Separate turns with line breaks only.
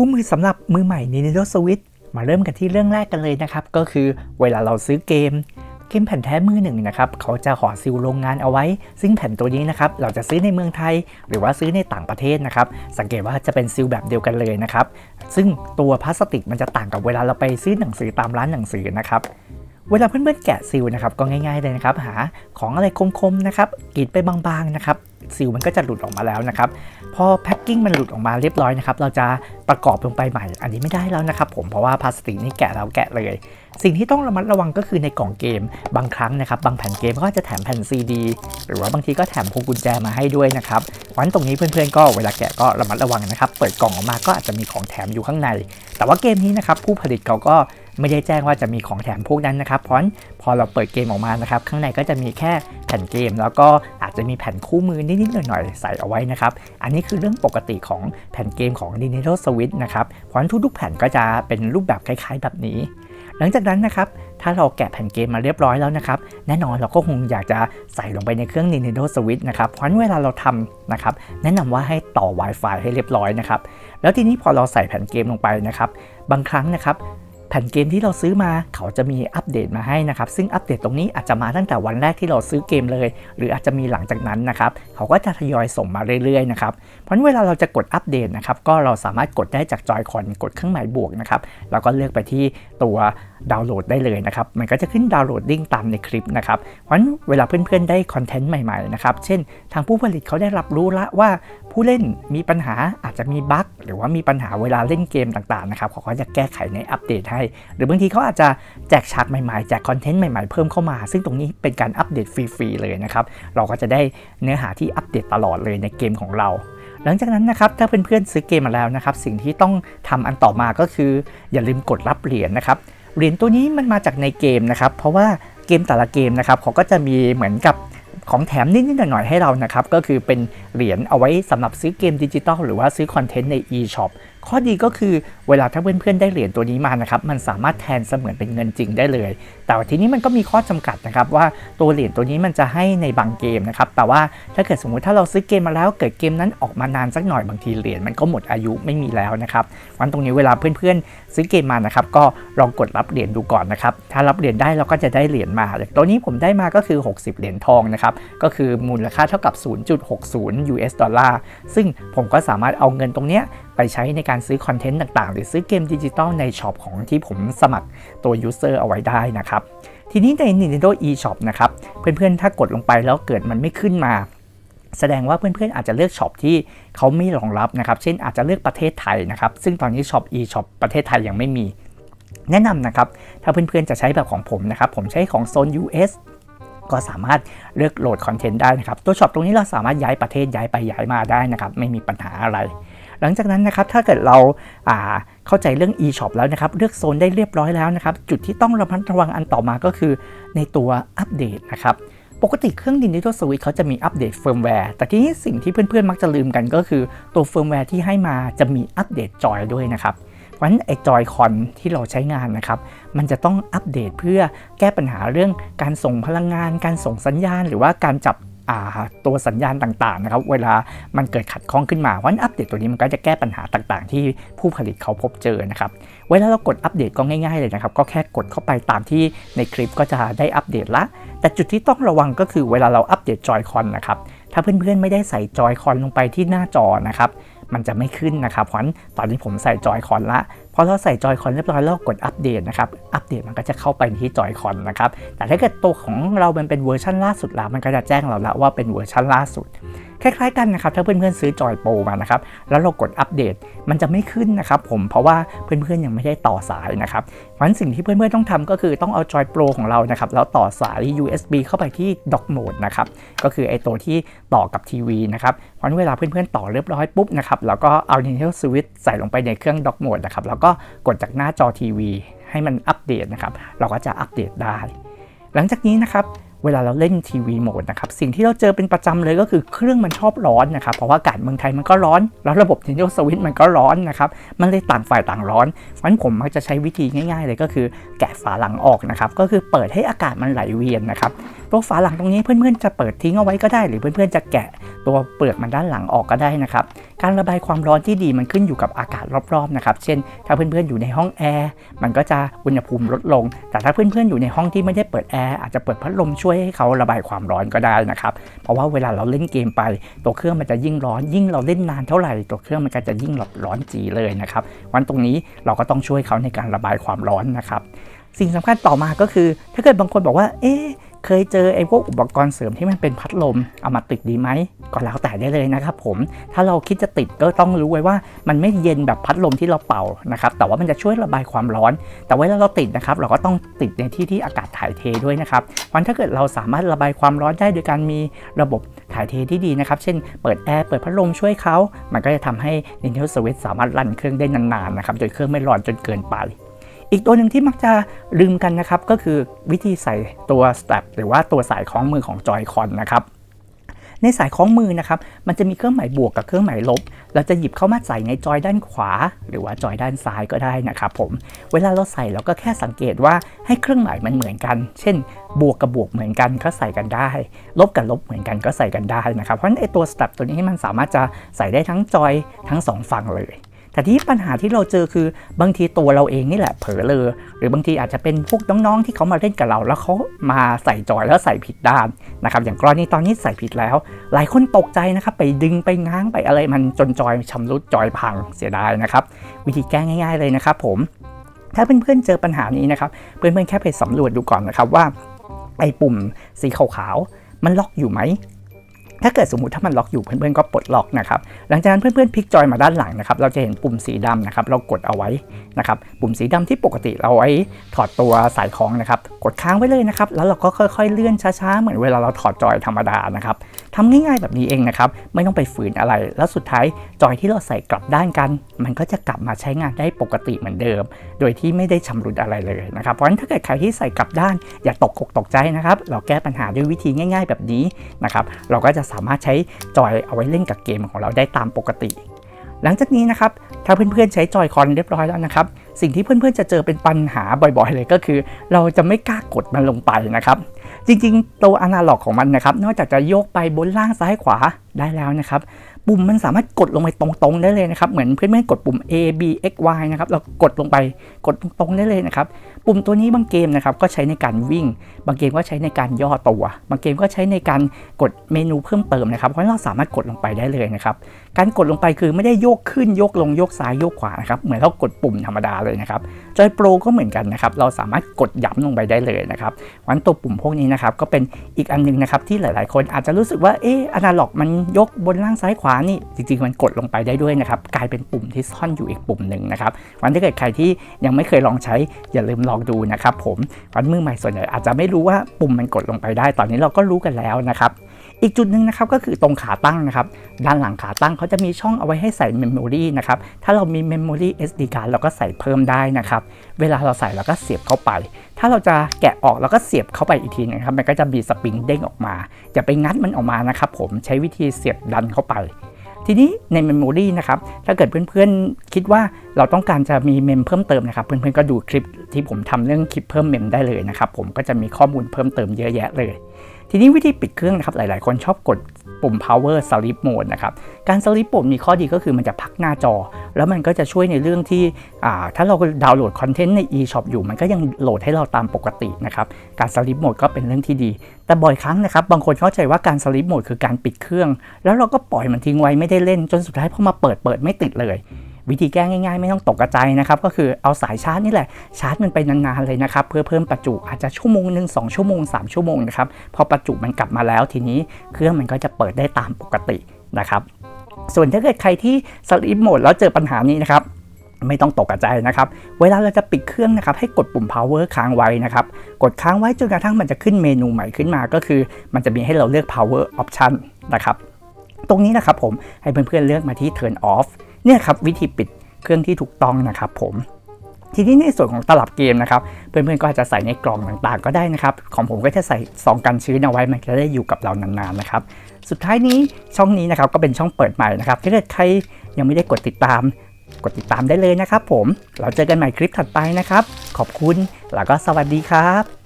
คู่มือสำหรับมือใหม่ Nintendo Switch มาเริ่มกันที่เรื่องแรกกันเลยนะครับ ก็คือเวลาเราซื้อเกม เกมแผ่นแท้มือหนึ่งนะครับ เขาจะห่อซิลโรงงานเอาไว้ ซึ่งแผ่นตัวนี้นะครับ เราจะซื้อในเมืองไทย หรือว่าซื้อในต่างประเทศนะครับ สังเกตว่าจะเป็นซิลแบบเดียวกันเลยนะครับ ซึ่งตัวพลาสติกมันจะต่างกับเวลาเราไปซื้อหนังสือตามร้านหนังสือนะครับเวลาเพื่อนๆแกะซิลนะครับก็ง่ายๆเลยนะครับ หาของอะไรคมๆนะครับกรีดไปบางๆนะครับ ซิลมันก็จะหลุดออกมาแล้วนะครับพอแพ็คกิ้งมันหลุดออกมาเรียบร้อยนะครับเราจะประกอบลงไปใหม่ อันนี้ไม่ได้แล้วนะครับผมเพราะว่าพลาสติกนี่แกะแล้วแกะเลย สิ่งที่ต้องระมัดระวังก็คือในกล่องเกม บางครั้งนะครับบางแผ่นเกมก็จะแถมแผ่นซีดีหรือว่าบางทีก็แถมพวงกุญแจมาให้ด้วยนะครับวันตรงนี้เพื่อนๆก็เวลาแกะก็ระมัดระวังนะครับ เปิดกล่องออกมาก็อาจจะมีของแถมอยู่ข้างใน แต่ว่าเกมนี้นะครับผู้ผลิตเขาก็ ไม่ได้แจ้งว่าจะมีของแถมพวกนั้นนะครับ เพราะพอเราเปิดเกมออกมานะครับ ข้างในก็จะมีแค่แผ่นเกม แล้วก็อาจจะมีแผ่นคู่มือนิดๆหน่อยๆใส่เอาไว้นะครับ อันนี้คือเรื่องปกติของแผ่นเกมของ Nintendo Switch นะครับ เพราะทุกๆแผ่นก็จะเป็นรูปแบบคล้าย ๆ แบบนี้ หลังจากนั้นนะครับถ้าเราแกะแผ่นเกมมาเรียบร้อยแล้วนะครับ แน่นอนเราก็คงอยากจะใส่ลงไปในเครื่อง Nintendo Switch นะครับเพราะฉะนั้นเวลาเราทำนะครับ แนะนำว่าให้ต่อ Wi-Fi ให้เรียบร้อยนะครับ แล้วทีนี้พอเราใส่แผ่นเกมลงไปนะครับ บางครั้งนะครับ แผ่นเกมที่เราซื้อมาเขาจะมีอัปเดตมาให้นะครับ ซึ่งอัปเดตตรงนี้อาจจะมาตั้งแต่วันแรกที่เราซื้อเกมเลย หรืออาจจะมีหลังจากนั้นนะครับ เขาก็จะทยอยส่งมาเรื่อยๆนะครับ เพราะเวลาเราจะกดอัปเดตนะครับ ก็เราสามารถกดได้จากจอยคอนกดเครื่องหมายบวกนะครับ แล้วก็เลือกไปที่ตัวดาวน์โหลดได้เลยนะครับ มันก็จะขึ้นดาวน์โหลดดิ้งตามในคลิปนะครับเพราะฉะนั้นเวลาเพื่อนๆได้คอนเทนต์ใหม่ๆนะครับ เช่น ทางผู้ผลิตเขาได้รับรู้ละว่าผู้เล่นมีปัญหาอาจจะมีบั๊กหรือว่ามีปัญหาเวลาเล่นเกมต่างๆนะครับเขาก็จะแก้ไขในอัปเดตให้ หรือบางทีเขาอาจจะแจกฉากใหม่ๆแจกคอนเทนต์ใหม่ๆเพิ่มเข้ามา ซึ่งตรงนี้เป็นการอัปเดตฟรีๆเลยนะครับ เราก็จะได้เนื้อหาที่อัปเดตตลอดเลยในเกมของเราหลังจากนั้นนะครับถ้าเพื่อนๆซื้อเกมมาแล้วนะครับ สิ่งที่ต้องทำอันต่อมาก็คือ อย่าลืมกดรับเหรียญนะครับ เหรียญตัวนี้มันมาจากในเกมนะครับ เพราะว่าเกมแต่ละเกมนะครับเขาก็จะมีเหมือนกับของแถมนิดๆหน่อยๆให้เรานะครับ ก็คือเป็นเหรียญเอาไว้สำหรับซื้อเกมดิจิตอลหรือว่าซื้อคอนเทนต์ใน e-shop ข้อดีก็คือเวลาถ้าเพื่อนๆได้เหรียญตัวนี้มานะครับ มันสามารถแทนเสมือนเป็นเงินจริงได้เลย แต่ทีนี้มันก็มีข้อจำกัดนะครับ ว่าตัวเหรียญตัวนี้มันจะให้ในบางเกมนะครับ แต่ว่าถ้าเกิดสมมุติถ้าเราซื้อเกมมาแล้วเกิดเกมนั้นออกมานานสักหน่อยบางทีเหรียญมันก็หมดอายุไม่มีแล้วนะครับวันตรงนี้เวลาเพื่อนๆ ซื้อเกมมานะครับ ก็ลองกดรับเหรียญดูก่อนนะครับ ถ้ารับเหรียญได้เราก็จะได้เหรียญมาตัวนี้ผมได้มาก็คือ 60 เหรียญทองนะครับ ก็คือมูลค่าเท่ากับ 0.60 US ดอลลาร์ ซึ่งผมก็สามารถเอาเงินตรงเนี้ย ไปใช้ในการซื้อคอนเทนต์ต่างๆ หรือซื้อเกมดิจิตอลในช็อปของที่ผมสมัครตัวยูเซอร์เอาไว้ได้นะครับ ทีนี้ใน Nintendo eShop นะครับ เพื่อนๆ ถ้ากดลงไปแล้วเกิดมันไม่ขึ้นมาแสดงว่าเพื่อนๆอาจจะเลือกช็อปที่เขาไม่รองรับนะครับ เช่นอาจจะเลือกประเทศไทยนะครับ ซึ่งตอนนี้ช็อป eShop ประเทศไทยยังไม่มี แนะนำนะครับ ถ้าเพื่อนๆจะใช้แบบของผมนะครับ ผมใช้ของโซน US ก็สามารถเลือกโหลดคอนเทนต์ได้นะครับ ตัวช็อปตรงนี้เราสามารถย้ายประเทศย้ายไปย้ายมาได้นะครับ ไม่มีปัญหาอะไร หลังจากนั้นนะครับถ้าเกิดเราเข้าใจเรื่อง e-shop แล้วนะครับ เลือกโซนได้เรียบร้อยแล้วนะครับ จุดที่ต้องระมัดระวังอันต่อมาก็คือในตัวอัปเดตนะครับปกติเครื่อง Nintendo Switch เขาจะมีอัปเดตเฟิร์มแวร์ แต่ที่นี้สิ่งที่เพื่อนๆ มักจะลืมกันก็คือตัวเฟิร์มแวร์ที่ให้มาจะมีอัปเดตจอยด้วยนะครับ เพราะฉะนั้นไอ้จอยคอนที่เราใช้งานนะครับ มันจะต้องอัปเดตเพื่อแก้ปัญหาเรื่องการส่งพลังงาน การส่งสัญญาณ หรือว่าการจับ ตัวสัญญาณต่างๆนะครับเวลามันเกิดขัดข้องขึ้นมาวันอัปเดตตัวนี้มันก็จะแก้ปัญหาต่างๆ ที่ผู้ผลิตเขาพบเจอนะครับเวลาเรากดอัปเดตก็ง่ายๆเลยนะครับก็แค่กดเข้าไปตามที่ในคลิปก็จะได้อัปเดตละ แต่จุดที่ต้องระวังก็คือเวลาเราอัปเดตจอยคอนนะครับถ้าเพื่อนๆไม่ได้ใส่จอยคอนลงไปที่หน้าจอนะครับมันจะไม่ขึ้นนะครับเพราะฉะนั้นตอนนี้ผมใส่จอยคอนละ อเราใส่จอยคอนเรียบร้อยแล้วกดอัปเดตนะครับอัปเดตมันก็จะเข้าไปที่จอยคอนนะครับแต่ถ้าเกิดตัวของเรามันเป็นเวอร์ชันล่าสุดแล้วมันก็จะแจ้งเราแล้วว่าเป็นเวอร์ชันล่าสุดคล้ายๆกันนะครับถ้าเพื่อนๆซื้อจอยโปรมานะครับแล้วเรากดอัปเดตมันจะไม่ขึ้นนะครับผมเพราะว่าเพื่อนๆยังไม่ได้ต่อสายนะครับเพราะฉะนั้นสิ่งที่เพื่อนๆต้องทำก็คือต้องเอาจอยโปรของเรานะครับแล้วต่อสาย USB เข้าไปที่ dock mode นะครับก็คือไอตัวที่ต่อกับทีวีนะครับเพราะฉะนั้นเวลาเพื่อนๆต่อเรียบร้อยปุ๊บนะครับแล้วก็เอา Nintendo Switch ใส่ลงไปในเครื่อง dock mode นะครับแล้วก็กดจากหน้าจอทีวีให้มันอัปเดตนะครับ เราก็จะอัปเดตได้ หลังจากนี้นะครับ เวลาเราเล่นทีวีโหมดนะครับสิ่งที่เราเจอเป็นประจำเลยก็คือเครื่องมันชอบร้อนนะครับเพราะว่าอากาศเมืองไทยมันก็ร้อน แล้วระบบ Nintendo Switch มันก็ร้อนนะครับมันเลยต่างฝ่ายต่างร้อนเพราะฉะนั้นผมมักจะใช้วิธีง่าย ๆ เลยก็คือแกะฝาหลังออกนะครับก็คือเปิดให้อากาศมันไหลเวียนนะครับตัวฝาหลังตรงนี้เพื่อนๆจะเปิดทิ้งเอาไว้ก็ได้ หรือเพื่อนๆจะแกะตัวเปลือกมันด้านหลังออกก็ได้นะครับ การระบายความร้อนที่ดีมันขึ้นอยู่กับอากาศรอบๆนะครับ เช่น ถ้าเพื่อนๆอยู่ในห้องแอร์มันก็จะอุณหภูมิลดลง แต่ถ้าเพื่อนๆอยู่ในห้องที่ไม่ได้เปิดแอร์อาจจะเปิดพัดลมช่วยให้เขาระบายความร้อนก็ได้นะครับ เพราะว่าเวลาเราเล่นเกมไป ตัวเครื่องมันจะยิ่งร้อน ยิ่งเราเล่นนานเท่าไหร่ตัวเครื่องมันก็จะยิ่งร้อนจีเลยนะครับวันตรงนี้เราก็ต้องช่วยเขาในการระบายความร้อนนะครับ สิ่งสำคัญต่อมาก็คือ ถ้าเกิดบางคนบอกว่า เอ๊ะ เคยเจอไอ้พวกอุปกรณ์เสริมที่มันเป็นพัดลมเอามาติดดีไหมก็แล้วแต่ได้เลยนะครับผมถ้าเราคิดจะติดก็ต้องรู้ไว้ว่ามันไม่เย็นแบบพัดลมที่เราเป่านะครับแต่ว่ามันจะช่วยระบายความร้อน แต่เวลาเราติดนะครับเราก็ต้องติดในที่ที่อากาศถ่ายเทด้วยนะครับวันถ้าเกิดเราสามารถระบายความร้อนได้โดยการมีระบบถ่ายเทที่ดีนะครับเช่นเปิดแอร์เปิดพัดลมช่วยเขามันก็จะทำให้ Nintendo Switch สามารถรันเครื่องได้นานๆนะครับโดยเครื่องไม่ร้อนจนเกินไป อีกตัวหนึ่งที่มักจะลืมกันนะครับ ก็คือวิธีใส่ตัวสแตปหรือว่าตัวสายคล้องมือของจอยคอนนะครับในสายคล้องมือนะครับ มันจะมีเครื่องหมายบวกกับเครื่องหมายลบ เราจะหยิบเข้ามาใส่ในจอยด้านขวา หรือว่าจอยด้านซ้ายก็ได้นะครับผม เวลาเราใส่เราก็แค่สังเกตว่าให้เครื่องหมายมันเหมือนกัน เช่น บวกกับบวกเหมือนกันก็ใส่กันได้ ลบกับลบเหมือนกันก็ใส่กันได้นะครับ เพราะฉะนั้นไอตัวสแตปตัวนี้มันสามารถจะใส่ได้ทั้งจอยทั้งสองฝั่งเลย แต่ที่ปัญหาที่เราเจอคือบางทีตัวเราเองนี่แหละเผลอเลย หรือบางทีอาจจะเป็นพวกน้องๆที่เขามาเล่นกับเรา แล้วเขามาใส่จอยแล้วใส่ผิดด้านนะครับอย่างกรณีตอนนี้ใส่ผิดแล้ว หลายคนตกใจนะครับไปดึงไปง้างไปอะไรมันจนจอยชำรุดจอยพังเสียดายนะครับวิธีแก้ง่าย ๆเลยนะครับผมถ้าเพื่อนๆเจอปัญหานี้นะครับเพื่อนๆแค่ไปสำรวจดูก่อนนะครับว่าไอ้ปุ่มสีขาวๆมันล็อกอยู่ไหม ถ้าเกิดสมมติถ้ามันล็อกอยู่เพื่อนๆก็ปลดล็อกนะครับหลังจากนั้นเพื่อนๆพลิกจอยมาด้านหลังนะครับเราจะเห็นปุ่มสีดำนะครับเรากดเอาไว้นะครับปุ่มสีดำที่ปกติเราไว้ถอดตัวสายคล้องนะครับกดค้างไว้เลยนะครับแล้วเราก็ค่อยๆเลื่อนช้าๆเหมือนเวลาเราถอดจอยธรรมดานะครับ ทำง่ายๆแบบนี้เองนะครับ ไม่ต้องไปฝืนอะไร แล้วสุดท้ายจอยที่เราใส่กลับด้านกัน มันก็จะกลับมาใช้งานได้ปกติเหมือนเดิม โดยที่ไม่ได้ชำรุดอะไรเลยนะครับ เพราะฉะนั้นถ้าเกิดใครที่ใส่กลับด้านอย่าตกอกตกใจนะครับ เราแก้ปัญหาด้วยวิธีง่าย ๆ แบบนี้นะครับ เราก็จะสามารถใช้จอยเอาไว้เล่นกับเกมของเราได้ตามปกติ หลังจากนี้นะครับ ถ้าเพื่อนๆใช้จอยคอนเรียบร้อยแล้วนะครับ สิ่งที่เพื่อนๆจะเจอเป็นปัญหาบ่อยๆ เลยก็คือ เราจะไม่กล้ากดมันลงไปนะครับ จริงๆ ตัวอนาล็อกของมันนะครับ นอกจากจะโยกไปบนล่างซ้ายขวาได้แล้วนะครับ ปุ่มมันสามารถกดลงไปตรงๆได้เลยนะครับ เหมือนเพื่อนๆกดปุ่ม A B X Y นะครับ เรากดลงไปกดตรงๆได้เลยนะครับ ปุ่มตัวนี้บางเกมนะครับก็ใช้ในการวิ่ง บางเกมก็ใช้ในการย่อตัว บางเกมก็ใช้ในการกดเมนูเพิ่มเติมนะครับ เพราะเราสามารถกดลงไปได้เลยนะครับ การกดลงไปคือไม่ได้โยกขึ้นโยกลงโยกซ้ายโยกขวานะครับเหมือนเรากดปุ่มธรรมดาเลยนะครับจอยโปรก็เหมือนกันนะครับเราสามารถกดย้ำลงไปได้เลยนะครับวันตัวปุ่มพวกนี้นะครับก็เป็นอีกอันหนึงนะครับที่หลาย ๆ คนอาจจะรู้สึกว่าเอออนาล็อกมันยกบนล่างซ้ายขวานี่จริง ๆ มันกดลงไปได้ด้วยนะครับกลายเป็นปุ่มที่ซ่อนอยู่อีกปุ่มหนึ่งนะครับวันที่เกิดใครที่ยังไม่เคยลองใช้อย่าลืมลองดูนะครับผมวันมือใหม่ส่วนใหญ่อาจจะไม่รู้ว่าปุ่มมันกดลงไปได้ ตอนนี้เราก็รู้กันแล้วนะครับ อีกจุดหนึ่งนะครับก็คือตรงขาตั้งนะครับด้านหลังขาตั้งเขาจะมีช่องเอาไว้ให้ใส่เมมโมรีนะครับถ้าเรามี Memory SD card เราก็ใส่เพิ่มได้นะครับเวลาเราใส่เราก็เสียบเข้าไป ถ้าเราจะแกะออกเราก็เสียบเข้าไปอีกทีนะครับมันก็จะมีสปริงเด้งออกมาอย่าไปงัดมันออกมานะครับผมใช้วิธีเสียบดันเข้าไปทีนี้ในเมมโมรีนะครับ ถ้าเกิดเพื่อนๆ คิดว่าเราต้องการจะมีเมมเพิ่มเติมนะครับ เพื่อนๆ ก็ดูคลิปที่ผมทำเรื่องคลิปเพิ่มเมมได้เลยนะครับ ผมก็จะมีข้อมูลเพิ่มเติมเยอะแยะเลย ทีนี้วิธีปิดเครื่องนะครับหลาย ๆ คนชอบกดปุ่ม power sleep mode นะครับ การ sleep mode มีข้อดีก็คือมันจะพักหน้าจอ แล้วมันก็จะช่วยในเรื่องที่ถ้าเราดาวน์โหลดคอนเทนต์ใน eShop อยู่ มันก็ยังโหลดให้เราตามปกตินะครับ การ sleep mode ก็เป็นเรื่องที่ดี แต่บ่อยครั้งนะครับ บางคนเข้าใจว่าการ sleep mode คือการปิดเครื่อง แล้วเราก็ปล่อยมันทิ้งไว้ไม่ได้เล่นจนสุดท้ายพอมาเปิดเปิดไม่ติดเลย วิธีแก้ง่ายๆ ไม่ต้องตกกระจนะครับก็คือเอาสายชาร์จนี่แหละชาร์จมันไปนานๆเลยนะครับเพื่อเพิ่มประจุอาจจะชั่วโมงหนึ่งสองชั่วโมงสามชั่วโมงนะครับพอประจุมันกลับมาแล้วทีนี้เครื่องมันก็จะเปิดได้ตามปกตินะครับส่วนถ้าเกิดใครที่สลิปโหมดแล้วเจอปัญหานี้นะครับไม่ต้องตกกระจนะครับ เวลาเราจะปิดเครื่องนะครับ ให้กดปุ่ม power ค้างไว้นะครับ กดค้างไว้จนกระทั่งมันจะขึ้นเมนูใหม่ขึ้นมา ก็คือ มันจะมีให้เราเลือก power option นะครับ ตรงนี้นะครับผมให้เพื่อนๆเลือกมาที่ turn off เนี่ยครับวิธีปิดเครื่องที่ถูกต้องนะครับผมทีนี้ในส่วนของตลับเกมนะครับเพื่อนๆก็อาจจะใส่ในกล่องต่างๆ ก็ได้นะครับ ของผมก็จะใส่ซองกันชื้นเอาไว้มันจะได้อยู่กับเรานานๆนะครับสุดท้ายนี้ช่องนี้นะครับก็เป็นช่องเปิดใหม่นะครับถ้าเกิดใครยังไม่ได้กดติดตาม กดติดตามได้เลยนะครับ ผมเราเจอกันใหม่คลิปถัดไปนะครับ ขอบคุณแล้วก็สวัสดีครับ